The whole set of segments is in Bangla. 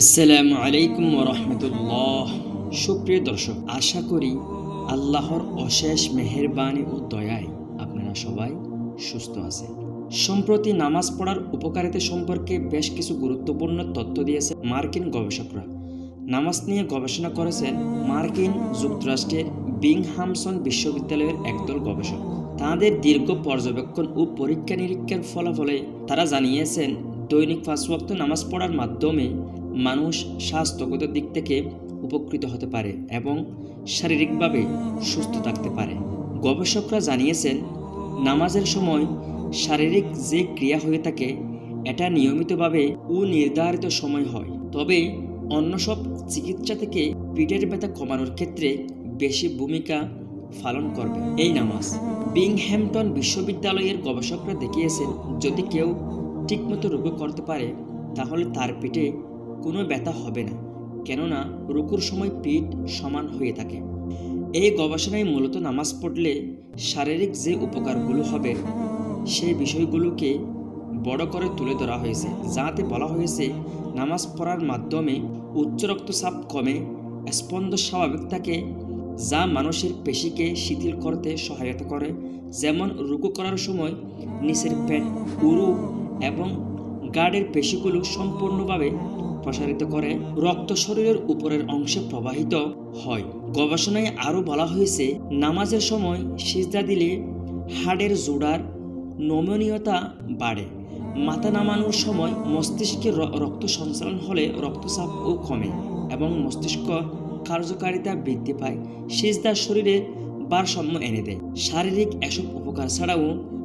আসসালামু আলাইকুম রহমতুল্লাহ। সুপ্রিয় দর্শক, আশা করি আল্লাহর অশেষ মেহেরবানি ও দয়ায় আপনারা সবাই সুস্থ আছেন। সম্প্রতি নামাজ পড়ার উপকারিতা সম্পর্কে বেশ কিছু গুরুত্বপূর্ণ তথ্য দিয়েছে মার্কিন গবেষকরা। নামাজ নিয়ে গবেষণা করেছেন মার্কিন যুক্তরাষ্ট্রের বিংহামসন বিশ্ববিদ্যালয়ের একদল গবেষক। তাদের দীর্ঘ পর্যবেক্ষণ ও পরীক্ষা নিরীক্ষার ফলাফলে তারা জানিয়েছেন, দৈনিক পাঁচ ওয়াক্ত নামাজ পড়ার মাধ্যমে মানুষ স্বাস্থ্যগত দিক থেকে উপকৃত হতে পারে এবং শারীরিকভাবে সুস্থ থাকতে পারে। গবেষকরা জানিয়েছেন, নামাজের সময় শারীরিক যে ক্রিয়া হয়ে থাকে, এটা নিয়মিতভাবে ও নির্ধারিত সময় হয়। তবে অন্য সব চিকিৎসা থেকে পিঠের ব্যথা কমানোর ক্ষেত্রে বেশি ভূমিকা পালন করবে এই নামাজ। বিংহ্যাম্পটন বিশ্ববিদ্যালয়ের গবেষকরা দেখিয়েছেন, যদি কেউ ঠিকমতো রুকু করতে পারে, তাহলে তার পিঠে কোনো ব্যথা হবে না, কেননা রুকুর সময় পিঠ সমান হয়ে থাকে। এই গবেষণায় মূলত নামাজ পড়লে শারীরিক যে উপকারগুলো হবে, সেই বিষয়গুলোকে বড় করে তুলে ধরা হয়েছে। যাতে বলা হয়েছে, নামাজ পড়ার মাধ্যমে উচ্চ রক্তচাপ কমে স্পন্দ স্বাভাবিক থাকে, যা মানুষের পেশিকে শিথিল করতে সহায়তা করে। যেমন রুকু করার সময় নিচের পেট উরু এবং গার্ডের পেশিগুলো সম্পূর্ণভাবে প্রসারিত করে রক্ত শরীরের উপরের অংশে প্রবাহিত হয়। গবেষণায় আরও বলা হয়েছে, নামাজের সময় সিজদা দিলে হাড়ের জোড়ার নমনীয়তা বাড়ে। মাথা নামানোর সময় মস্তিষ্কে রক্ত সঞ্চালন হলে রক্তচাপ ও কমে এবং মস্তিষ্ক কার্যকারিতা বৃদ্ধি পায়। সিজদা শরীরে ভারসাম্য এনে দেয়। শারীরিক এসব উপকার ছাড়াও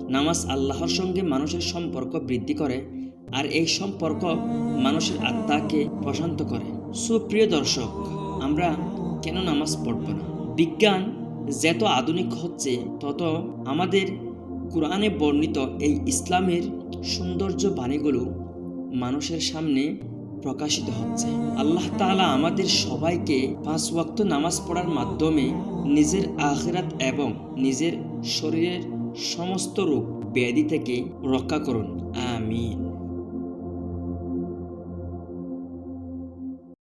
নামাজ আল্লাহর সঙ্গে মানুষের সম্পর্ক বৃদ্ধি করে আর এই সম্পর্ক মানুষের আত্মাকে প্রশান্ত করে। সুপ্রিয় দর্শক, আমরা কেন নামাজ পড়ব না? বিজ্ঞান যত আধুনিক হচ্ছে, তত আমাদের কোরআনে বর্ণিত এই ইসলামের সৌন্দর্য বাণীগুলো মানুষের সামনে প্রকাশিত হচ্ছে। আল্লাহ তাআলা আমাদের সবাইকে পাঁচ ওয়াক্ত নামাজ পড়ার মাধ্যমে নিজের আখেরাত এবং নিজের শরীরের সমস্ত রোগ ব্যাধি থেকে রক্ষা করুন। আমিন।